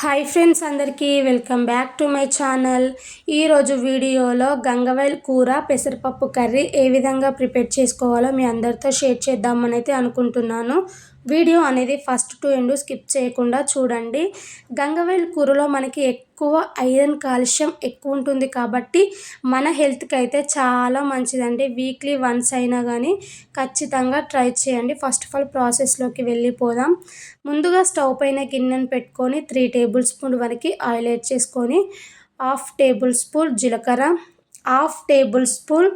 Hi friends అందరికీ welcome back to my channel ఈరోజు వీడియోలో గంగవైల్ కూర పెసరపప్పు కర్రీ ఏ విధంగా ప్రిపేర్ చేసుకోవాలో మీ అందరితో షేర్ చేద్దామని అయితే అనుకుంటున్నాను. వీడియో అనేది ఫస్ట్ టు ఎండ్ స్కిప్ చేయకుండా చూడండి. గంగవైల్ కూరలో మనకి ఎక్కువ ఎక్కువ ఐరన్ కాల్షియం ఎక్కువ ఉంటుంది కాబట్టి మన హెల్త్కి అయితే చాలా మంచిదండి. వీక్లీ వన్స్ అయినా కానీ ఖచ్చితంగా ట్రై చేయండి. ఫస్ట్ ఆఫ్ ఆల్ ప్రాసెస్లోకి వెళ్ళిపోదాం. ముందుగా స్టవ్ పైన గిన్నెను పెట్టుకొని త్రీ టేబుల్ స్పూన్ వరకు ఆయిల్ యాడ్ చేసుకొని హాఫ్ టేబుల్ స్పూన్ జీలకర్ర హాఫ్ టేబుల్ స్పూన్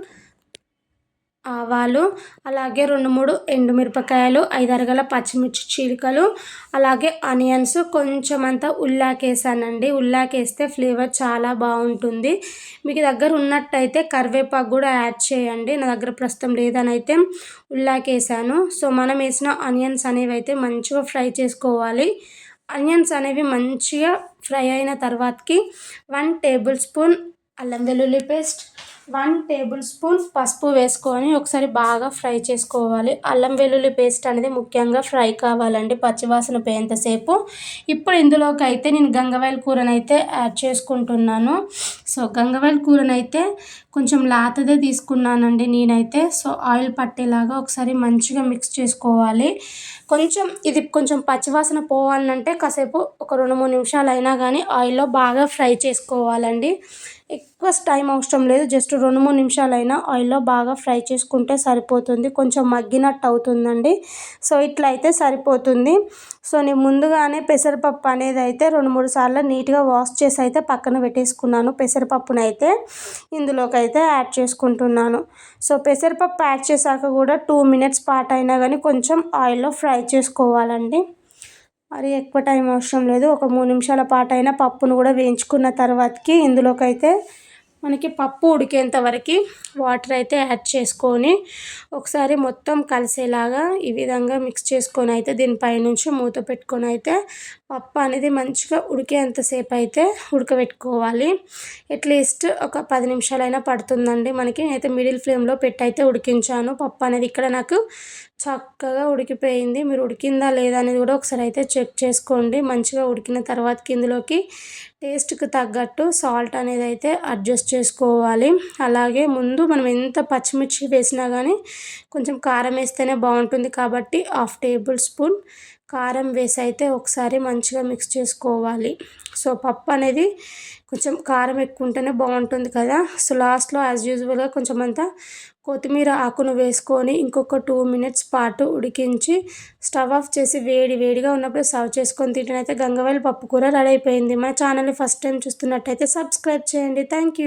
ఆవాలు అలాగే రెండు మూడు ఎండుమిరపకాయలు ఐదు అరగల పచ్చిమిర్చి చీలికలు అలాగే ఆనియన్స్. కొంచెం అంతా ఉల్లాకేసానండి. ఉల్లాకేస్తే ఫ్లేవర్ చాలా బాగుంటుంది. మీకు దగ్గర ఉన్నట్టయితే కరివేపాకు కూడా యాడ్ చేయండి. నా దగ్గర ప్రస్తుతం లేదని అయితే ఉల్లాకేసాను. సో మనం వేసిన ఆనియన్స్ అనేవి అయితే మంచిగా ఫ్రై చేసుకోవాలి. ఆనియన్స్ అనేవి మంచిగా ఫ్రై అయిన తర్వాతకి వన్ టేబుల్ స్పూన్ అల్లం వెల్లుల్లి పేస్ట్ వన్ టేబుల్ స్పూన్ పసుపు వేసుకొని ఒకసారి బాగా ఫ్రై చేసుకోవాలి. అల్లం వెల్లుల్లి పేస్ట్ అనేది ముఖ్యంగా ఫ్రై కావాలండి పచ్చివాసన పోయేంతసేపు ఇప్పుడు ఇందులోకి అయితే నేను గంగవాయల కూరనైతే యాడ్ చేసుకుంటున్నాను. సో గంగవాయల కూరనైతే కొంచెం లాతదే తీసుకున్నానండి నేనైతే. సో ఆయిల్ పట్టేలాగా ఒకసారి మంచిగా మిక్స్ చేసుకోవాలి. కొంచెం ఇది కొంచెం పచ్చివాసన పోవాలంటే కాసేపు ఒక రెండు మూడు నిమిషాలు అయినా కానీ ఆయిల్లో బాగా ఫ్రై చేసుకోవాలండి. ఎక్కువ టైం అవసరం లేదు. జస్ట్ రెండు మూడు నిమిషాలైనా ఆయిల్లో బాగా ఫ్రై చేసుకుంటే సరిపోతుంది. కొంచెం మగ్గినట్టు అవుతుందండి సో ఇట్లా అయితే సరిపోతుంది. సో నేను ముందుగానే పెసరపప్పు అనేది అయితే రెండు మూడు సార్లు నీట్గా వాష్ చేసి అయితే పక్కన పెట్టేసుకున్నాను. పెసరపప్పునైతే ఇందులోకి అయితే యాడ్ చేసుకుంటున్నాను. సో పెసరపప్పు యాడ్ చేశాక కూడా టూ మినిట్స్ పాటు అయినా కానీ కొంచెం ఆయిల్లో ఫ్రై చేసుకోవాలండి. మరి ఎక్కువ టైం అవసరం లేదు. ఒక మూడు నిమిషాల పాటు అయినా పప్పును కూడా వేయించుకున్న తర్వాతకి ఇందులోకి అయితే మనకి పప్పు ఉడికేంత వరకు వాటర్ అయితే యాడ్ చేసుకొని ఒకసారి మొత్తం కలిసేలాగా ఈ విధంగా మిక్స్ చేసుకొని అయితే దీనిపైనుంచి మూత పెట్టుకొని అయితే పప్పు అనేది మంచిగా ఉడికేంతసేపు అయితే ఉడకబెట్టుకోవాలి. అట్లీస్ట్ ఒక పది నిమిషాలైనా పడుతుందండి. మనకి అయితే మిడిల్ ఫ్లేమ్లో పెట్టి అయితే ఉడికించాను. పప్పు అనేది ఇక్కడ నాకు చక్కగా ఉడికిపోయింది. మీరు ఉడికిందా లేదా అనేది కూడా ఒకసారి అయితే చెక్ చేసుకోండి. మంచిగా ఉడికిన తర్వాత ఇందులోకి టేస్ట్కి తగ్గట్టు సాల్ట్ అనేది అయితే అడ్జస్ట్ చేసుకోవాలి. అలాగే ముందు మనం ఎంత పచ్చిమిర్చి వేసినా కానీ కొంచెం కారం వేస్తేనే బాగుంటుంది కాబట్టి హాఫ్ టేబుల్ స్పూన్ కారం వేసి అయితే ఒకసారి మంచిగా మిక్స్ చేసుకోవాలి. సో పప్పు అనేది కొంచెం కారం ఎక్కువ ఉంటేనే బాగుంటుంది కదా. సో లాస్ట్లో యాజ్ యూజువల్గా కొంచెం అంతా కొత్తిమీర ఆకును వేసుకొని ఇంకొక టూ మినిట్స్ పాటు ఉడికించి స్టవ్ ఆఫ్ చేసి వేడి వేడిగా ఉన్నప్పుడు సర్వ్ చేసుకొని తింటేనైతే గంగవాయల పప్పు కూర రెడీ అయిపోయింది. మన ఛానల్ని ఫస్ట్ టైం చూస్తున్నట్టయితే సబ్స్క్రైబ్ చేయండి. Thank you